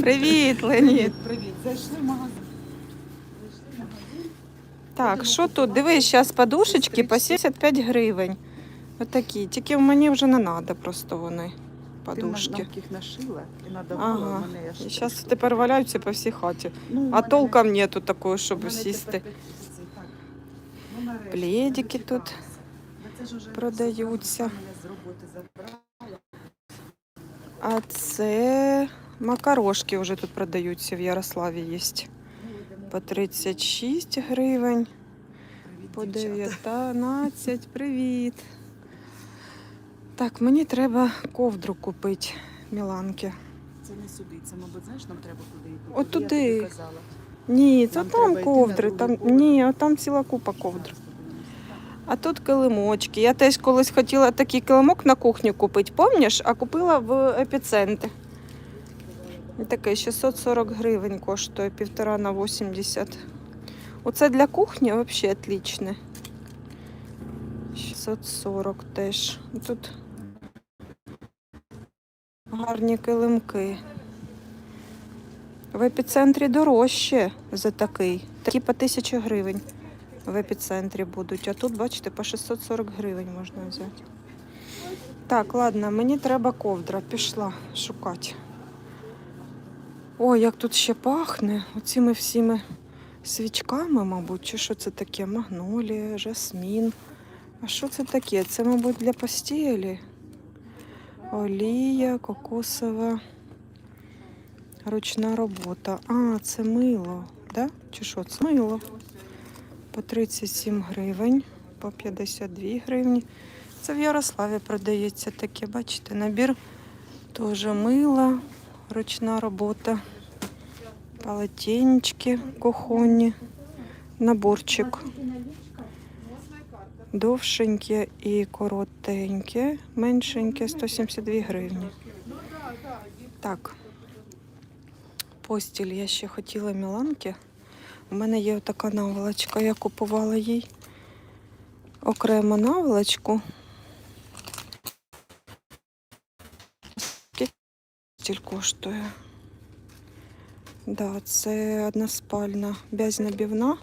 Привіт, Леонід. Привіт. Зайшли в магазин. Зайшли в магазин. Так, що тут? Дивись, зараз подушечки по 75 гривень. Отакі. Тільки мені вже не треба просто вони. Подушки. Ти їх нашила і надавала, Ага. мене трішки. зараз тепер валяються по всій хаті. Ну, А мене- толком нету такого, щоб сісти. Ну, Пледики тут продаються. А це макарошки вже тут продаються в Ярославі є. По 36 гривень, по 19. Привіт. Так, мені треба ковдру купити, Міланки. Це не сюди, це, мабуть, знаєш, нам треба куди. От туди. Ні, це там ковдри. Там, ні, а там ціла купа ковдр. А тут килимочки. Я теж колись хотіла такий килимок на кухню купити, пам'ятаєш? А купила в епіцентрі. Такий 640 гривень коштує, півтора на 80. Оце для кухні взагалі отличне. 640 теж. Тут гарні килимки. В епіцентрі дорожче за такий. Такі по 1000 гривень в епіцентрі будуть. А тут, бачите, по 640 гривень можна взяти. Так, ладно, мені треба ковдра. Пішла шукати. Ой, як тут ще пахне. Оціми всіми свічками, мабуть, чи що це таке? Магнолія, жасмін. А що це таке? Це, мабуть, для постілі. Олія, кокосова. Ручна робота. А, це мило, да? Чи що це мило? По 37 гривень, по 52 гривні. Це в Ярославі продається таке, бачите, набір теж мила, ручна робота, полотенечки кухонні, наборчик. Довшеньке і коротеньке, меншеньке 172 гривні. Так. Постіль я ще хотіла Міланки. У мене є така наволочка, я купувала їй окремо наволочку. Постіль коштує? Да, це односпальна бязь-набівна.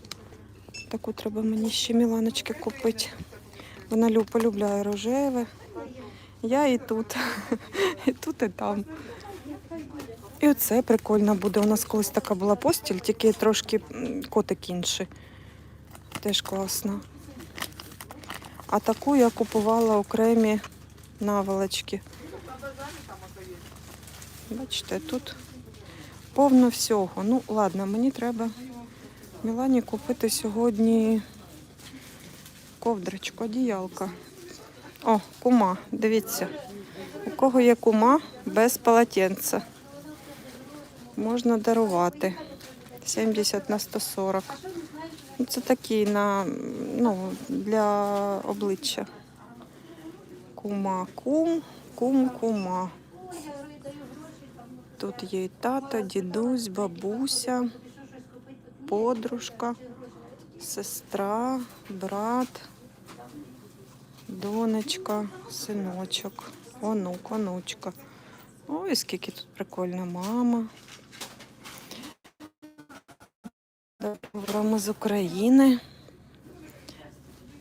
Таку треба мені ще Міланочки купити. Вона полюбляє рожеве. Я і тут, і тут, і там. І оце прикольно буде. У нас колись така була постіль, тільки трошки котик інший. Теж класно. А таку я купувала окремі наволочки. Бачите, тут повно всього. Ну, ладно, мені треба Мілані купити сьогодні ковдрочку, одіялка. О, кума, дивіться. У кого є кума без полотенця можна дарувати. 70 на 140. Ну, Це такий на, ну, для обличчя. Кума, кум, кум, кума. Тут є і тато, дідусь, бабуся, подружка, сестра, брат, донечка, синочок, онук, онучка. Ой, скільки тут прикольна мама. Добре, з України.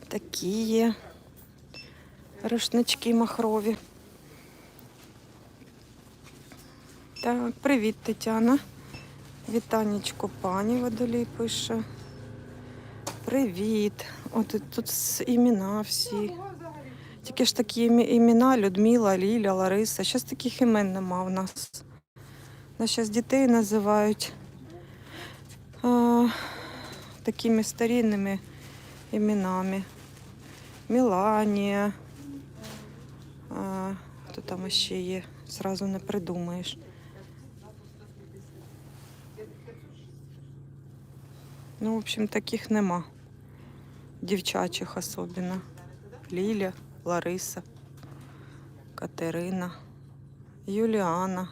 Такі є рушнички махрові. Так, привіт, Тетяна. Вітанечко пані Водолій пише. Привіт. От тут- імена всі. Тільки ж такі імена Людмила, Ліля, Лариса. Зараз таких імен нема у нас. Нас зараз дітей називають а, такими старинними іменами. Міланія. А, хто там ще є? Зразу не придумаєш. Ну, в общем, таких нема. Дівчачих особливо. Ліля, Лариса, Катерина, Юліана.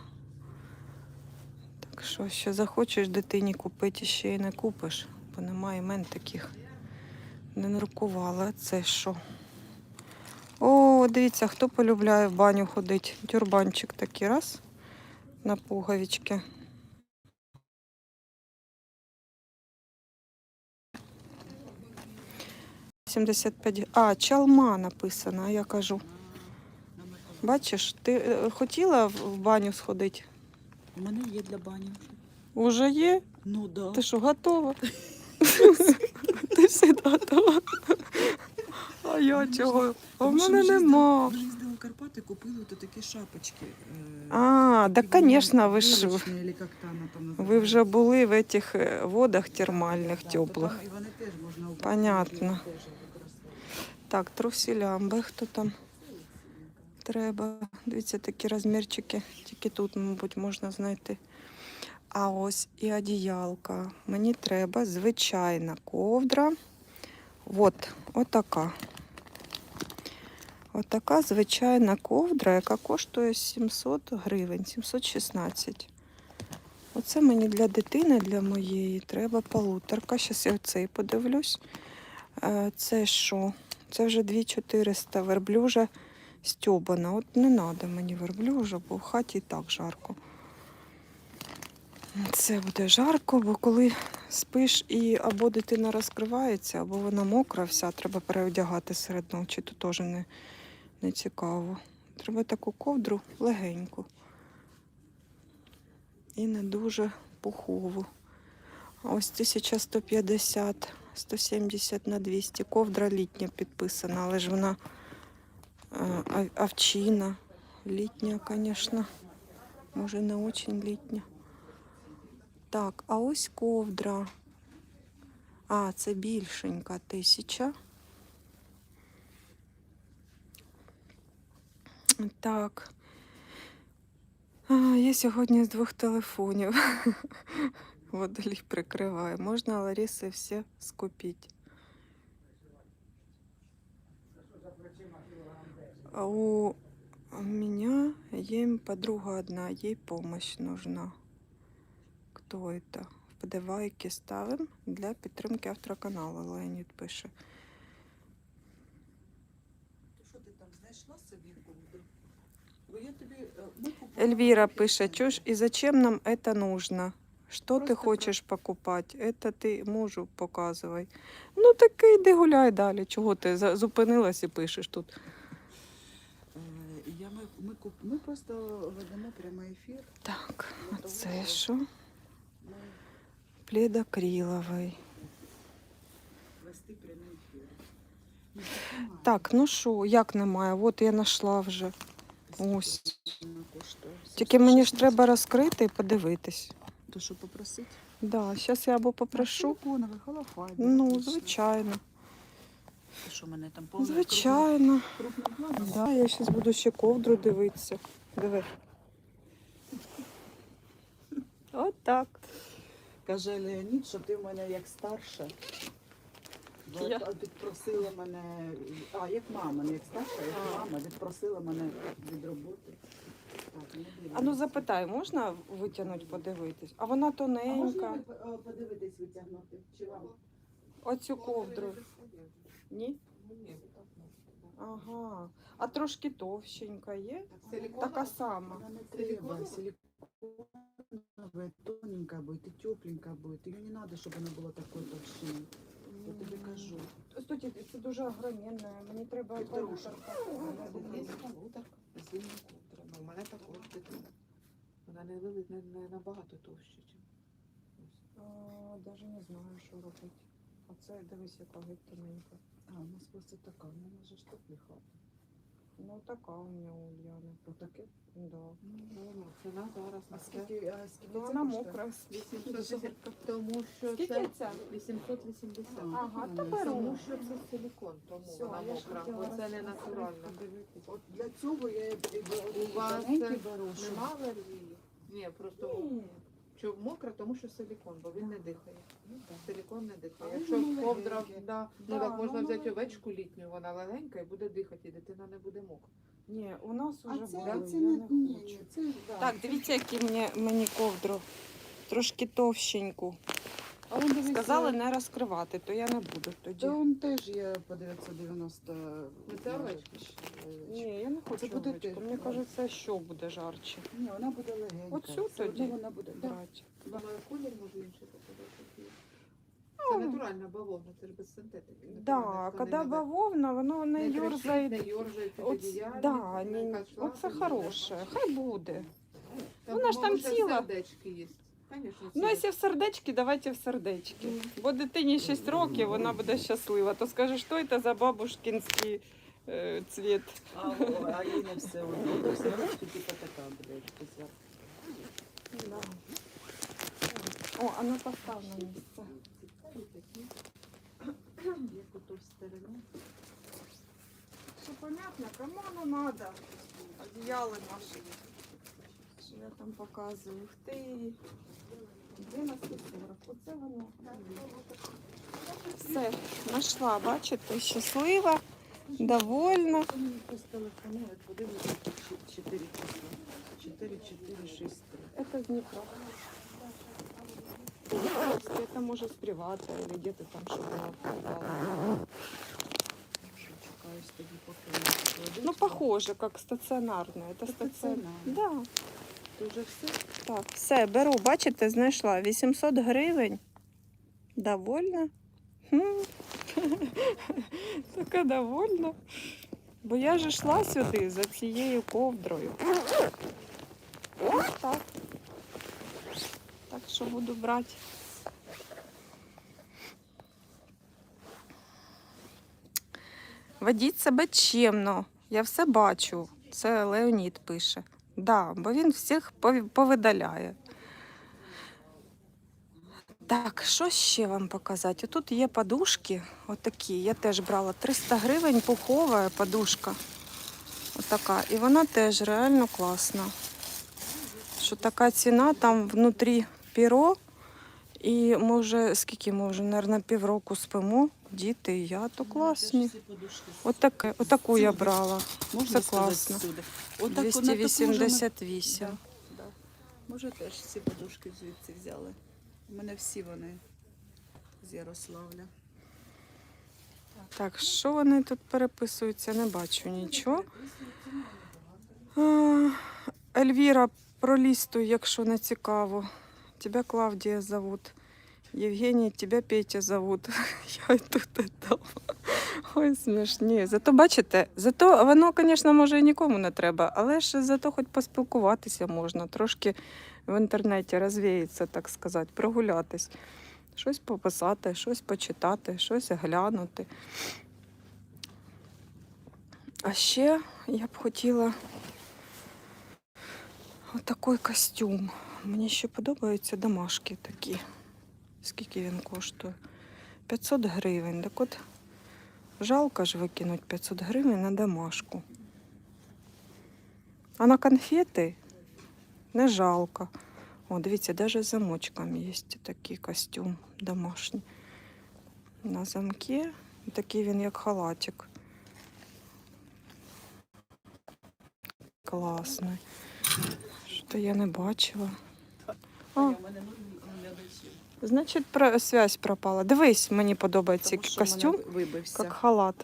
Так що, що захочеш дитині купити, ще й не купиш, бо немає імен таких. Не нарукувала. Це що? О, дивіться, хто полюбляє в баню ходити. Тюрбанчик такий раз на пуговички. 185. А, чалма написано, я кажу. Бачиш, ти е, хотіла в баню сходити? У мене є для бані. Уже є? Ну да. Ти що, готова? Ти всі готова. А я чого? А в мене нема. Ми ж їздили в Карпати, купили то такі шапочки. е, А, так, звісно, ви ж ви вже були в этих е, водах термальних, теплих. Понятно. Так, труселямби, хто там треба. Дивіться, такі розмірчики. Тільки тут, мабуть, можна знайти. А ось і одіялка. Мені треба звичайна ковдра. От, отака. Отака звичайна ковдра, яка коштує 700 гривень, 716. Оце мені для дитини, для моєї, треба полуторка. Зараз я оцей подивлюсь. Е, Це що? Це вже 2400 верблюжа стьобана. От не треба мені верблюжа, бо в хаті і так жарко. Це буде жарко, бо коли спиш і або дитина розкривається, або вона мокра вся, треба переодягати серед ночі, то теж не, не цікаво. Треба таку ковдру легеньку. І не дуже пухову. Ось 1150, 170 на 200. Ковдра літня підписана, але ж вона овчина. Літня, звісно. Може, не дуже літня. Так, а ось ковдра. А, це більшенька тисяча. Так. А, я сьогодні з двох телефонів. Водолій прикриває. Можна Лариси все скупить. А у у меня ей подруга одна, ей помощь нужна. Кто это? Вподобайки ставим для підтримки автора каналу. Леонід пише. То що ти там знайшла собі ковдру? Бо я тобі... е, ми купували Эльвира такі пише, самі. чушь, и зачем нам это нужно? Что ты Просто хочешь покупать? Это ти мужу показывай. Ну так іди гуляй далі. Чого ти за- зупинилась і пишеш тут? Е, Я, ми, ми, куп... ми просто ведемо прямий ефір. Так, а Для того, це щоб що? Ми Плід акриловий. вести прямий ефір. Ну, так немає. Так, ну що, як немає? От я знайшла вже. Скільки ось. вона коштує? Тільки мені ж 716. треба розкрити і подивитись. То що попросити? Да, зараз я або попрошу. Силиконовий. Ну, звичайно. Ти що мене там повне Звичайно. Да, я зараз буду ще ковдру дивитися. Диви. От так. Каже Леонід, що ти в мене як старша. Бо Я? Відпросила мене, а як мама, не як старша, як мама, відпросила мене від роботи. Так. А ну запитай, можна витягнути, подивитись? А вона А можна тоненька. ви, е, подивитись, витягнути? Чи вам? Оцю ковдру. Ні? Ага. А трошки товщенька є? Така сама. Вона не треба, силиконовая, тоненькая будет и тепленькая будет. Ее не надо, чтобы она была такой толщины. Я тобі кажу. Стойте, це дуже огроменна. Мені треба Півторушка. полуторка. Є полуторка, звільна ковдра. Ну, у мене також дитина. Вона не, не, не набагато товща, чим. Даже не знаю, що робити. А це дивись, яка геть. А, у нас просто така, вона нас штук не хати. Ну така у мене у Ульяни. Отаке? Да. Ну, ну, ціна зараз А скільки, а скільки Ну, це вона коштує? мокра. 880, тому що Скільки це ця? 880. Ага, то беру. Тому що це силикон, тому Все, вона я ж мокра, хотіла бо це не натурально. От для цього я і беру, У вас тоненькі це Нема алергії? Ні, просто Ні. Що мокра, тому що силікон, бо він не дихає. Силікон не дихає. Але Якщо воно ковдра, легеньке. да, Да, ну так можна воно взяти легеньке. овечку літню, вона легенька і буде дихати, і дитина не буде мокра. Ні, у нас А уже це, було, це я не, не ні, хочу. ні, це, да. Так, дивіться, які мені, мені ковдру. Трошки товщеньку. Сказали не розкривати, то я не буду тоді. То он теж є по 990. Ну, це овечка. Ні, я не хочу Це буде овечку. ти. Мені кажеться, що буде жарче. Ні, вона буде легенька. Оцю Все одно тоді? вона буде. Да. Брати. Думаю, колір може інший показати. Це натуральна бавовна, це ж без синтетики. Да, натуральна коли бавовна, воно не Не не юрзає під Оц, одіяльник, да, не ні, кашлак, оце хороше, хай буде. Вона ж там по-моєму, ціла. сердечки є. Конечно, Ну, ціла. якщо в сердечки, давайте в сердечки. Бо дитині 6 років, вона буде щаслива. То скаже, що це за бабушкінський е, цвіт. А, о, а їй не все одно. То все одно тільки така, блядь, позор. Да. О, вона постав на місце. Як ото в старину. Все понятно, кому оно надо? Одеяли наші. Що я там показую? Ух ти. 12.40. Оце воно. Все, знайшла, бачите, щаслива, довольна. Хто мені хтось телефонує, подивиться, чи- чотири числа. Чотири, чотири, шість, три. Это Днепро. Это может с привата или где-то там что-то попало. Чекаюсь тоді, поки вона покладеться. Ну, похоже, как стаціонарне. Это стаціонарне. Стаціонарне. Да. То вже все? Так, все, беру, бачите, знайшла 800 гривень. Довольна. Хм. Така довольна. Бо я ж йшла сюди за цією ковдрою. Ось так. Так що буду брати. Ведіть себе чемно. Я все бачу. Це Леонід пише. Да, бо він всіх повидаляє. Так, що ще вам показати? Тут є подушки, отакі. Я теж брала 300 гривень пухова подушка. Отака. І вона теж реально класна. Що така ціна, там внутрі піро. І ми вже, скільки ми вже, мабуть, півроку спимо. Діти і я, то класні. Всі. Отаке, отаку я брала. Можна це класно. Отак, на таку ж ми- 288. Да, да. Може теж ці подушки звідси взяли. У мене всі вони з Ярославля. Так, що вони тут переписуються? Не бачу нічого. А, Ельвіра, пролістуй, якщо не цікаво. Тебе Клавдія зовут. Євгеній, тебе Петя зовут. Я тут і. Ой, смішні. Зато бачите, зато воно, звісно, може і нікому не треба, але ж зато хоч поспілкуватися можна, трошки в інтернеті розвіятися, так сказати, прогулятись. Щось пописати, щось почитати, щось глянути. А ще я б хотіла отакий костюм. Мені ще подобаються домашки такі. Скільки він коштує? 500 гривень. Так от жалко ж викинуть 500 гривень на домашку. А на конфети не жалко. О, дивіться, навіть з замочком є такий костюм домашній. На замки. Такий він, як халатик. Класний. Що я не бачила. А. У мене нові глядачі. Значить, про... связь пропала. Дивись, мені подобається Тому що костюм, мене вибився. як халат,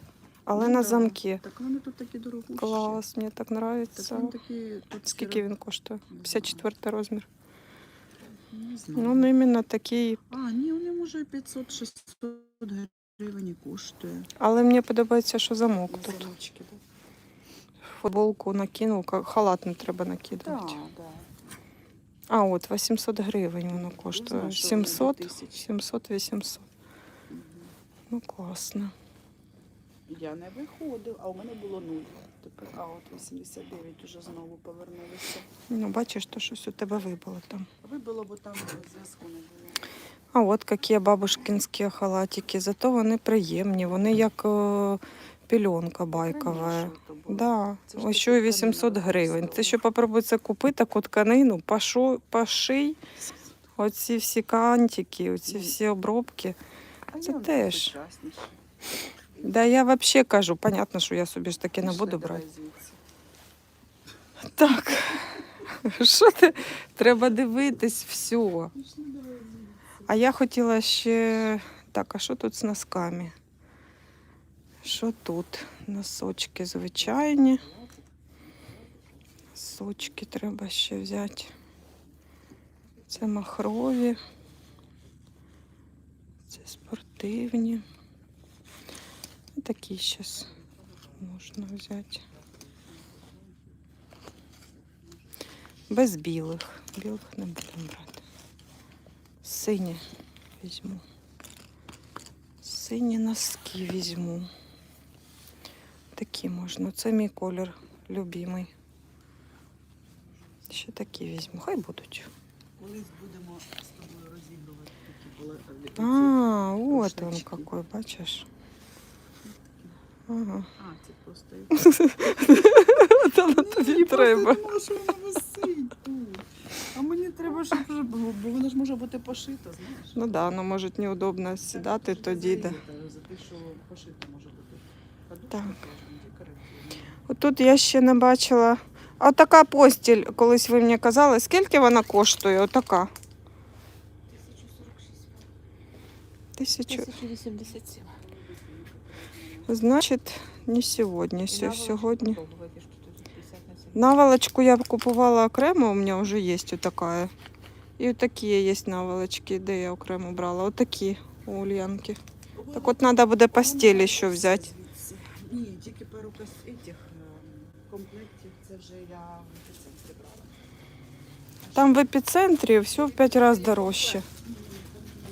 але Ну на да. замки. Так вони тут такі дорогущі. Клас, мені так Так подобається. вони такі тут Скільки він коштує? 54 розмір. Не знаю. Ну, ну, іменно такий. А, ні, вони може 500-600 гривень і коштує. Але мені подобається, що замок тут. Замочки, да? Футболку накинув, ка- халат не треба Так, накидувати. А, от 800 гривень воно коштує. 700, 700-800. Ну, класно. Я не виходив, а у мене було нуль. Тепер, а от 89 уже знову повернулися. Ну, бачиш, то щось у тебе вибило там. Вибило, бо там зв'язку не було. А от які бабушкінські халатики. Зато вони приємні, вони як е, пільонка байкова. Раніше то. Да. Ось що і 800 гривень. Ти що попробуй це купити, таку тканину, пашо, паший, оці всі кантики, оці Ну. всі обробки. Це теж. Да я взагалі кажу, понятно, що я собі ж таки не буду брати. Так. Що ти? Треба дивитись все. А я хотіла ще. Так, а що тут з носками? Що тут? Носочки звичайні. Носочки треба ще взяти. Це махрові. Це Спортивні. Такі зараз можна взяти. Без білих. Білих не будемо брати. Сині візьму. Сині носки візьму. Такі можна. Це мій колір любимий. Ще такі візьму. Хай будуть. Колись будемо з тобою розігрувати такі були. А, от він какой, бачиш. Ага. А, це просто Та на тобі треба. Що воно висить тут. А мені треба, щоб вже було, бо воно ж може бути пошито, знаєш. Ну да, ну може неудобно сідати тоді. Да. За те, що пошито може бути. Так. Отут я ще не бачила. А така постіль, колись ви мені казали, скільки вона коштує? Отака. 1046. Тисячу. 1087. Значить, не сьогодні. Сьогодні. попробувати, що тут 50 на 70. Наволочку я купувала окремо, у мене вже є така. І такі є наволочки, де я окремо брала. Отакі у Ульянки. Так от треба буде постілі ще взяти. Ні, тільки пару ем, комплектів, це вже я в епіцентрі брала. Там в епіцентрі все в 5 разів дорожче.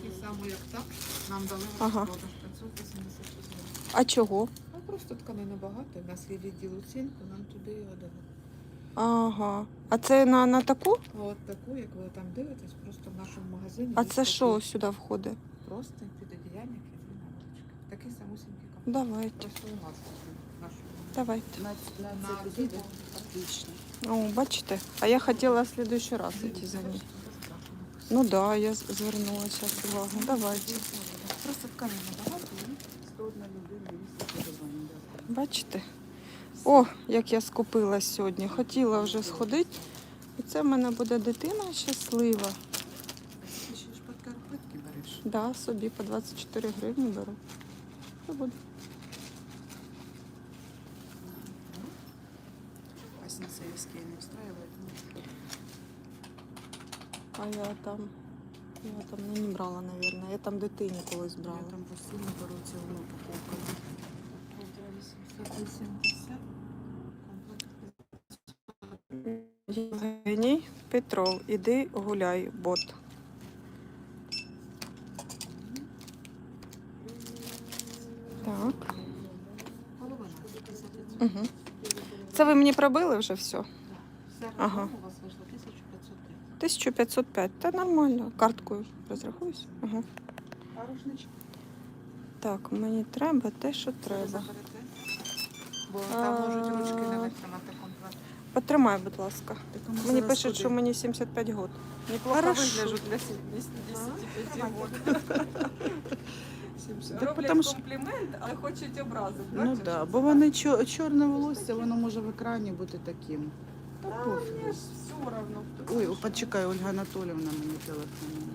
І саме як так, нам дали Ага. розпродаж 586. А чого? Ну просто тканини багато, у нас є відділ оцінку, нам туди його дали. Ага. А це на, на таку? От таку, як ви там дивитесь, просто в нашому магазині. А є це такий що сюди входить? Просто підодіяльник і дві наволочки. Такий самусінький комплект. Давайте, Просто у нас. Давайте. На, на це підійде? Отлично. О, бачите? А я хотіла в следующий раз йти за ним. Ну да, я з- звернулася увагу. Давайте. Просто тканини багато. і 101 людина, місце подобання. да. Бачите? О, як я скупилась сьогодні. Хотіла вже сходити. І це в мене буде дитина щаслива. Ти ще ж подкарпетки береш. Да, собі по 24 гривні беру. Що буде? Ась на советские не устраивает. ну, А я там. Я там ну, не брала, мабуть. Я там дитині колись брала. Я там постійно беру цілу упаковку. Полтора 880. Комплект. Євгеній Петров, іди гуляй, бот. Так. Угу. Це ви мені пробили вже? Все Ага. разом у вас вийшло 1505. 1505. Та нормально. Карткою розрахуюсь. Ага. А рушнички? Так, мені треба те, що треба. Бо там можуть ручки не витримати комплект. Потримай, будь ласка. Мені пишуть, що мені 75 років. Неплохо Хорошо. вигляжу для 75 років. Так, комплімент, але хочуть образити. Ну так, бо вони чорне волосся, воно може в екрані бути таким. Та Та мені ж все одно. Ой, о, почекай, Ольга Анатоліївна мені телефонує.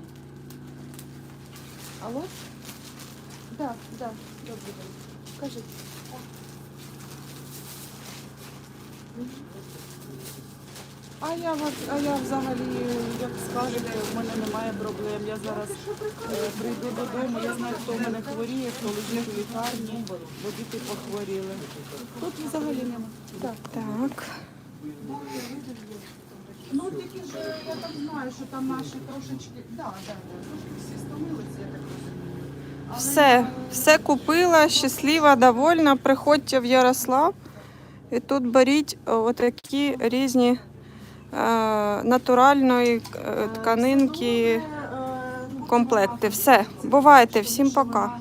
Алло? Да, да, добрий день. Кажіть. А я, вас- а я взагалі, як скажете, в мене немає проблем. Я зараз е, прийду додому, я знаю, хто в мене хворіє, хто лежить у лікарні, бо діти похворіли. Тут взагалі немає. Так. Так. Ну тільки ж я так знаю, що там наші трошечки, да, да, трошки всі стомилися, я так розумію. Але Все, все купила, щаслива, довольна. Приходьте в Ярослав. І тут беріть е, отакі різні е, натуральної е, тканинки, е, комплекти. Все. Бувайте, всім пока.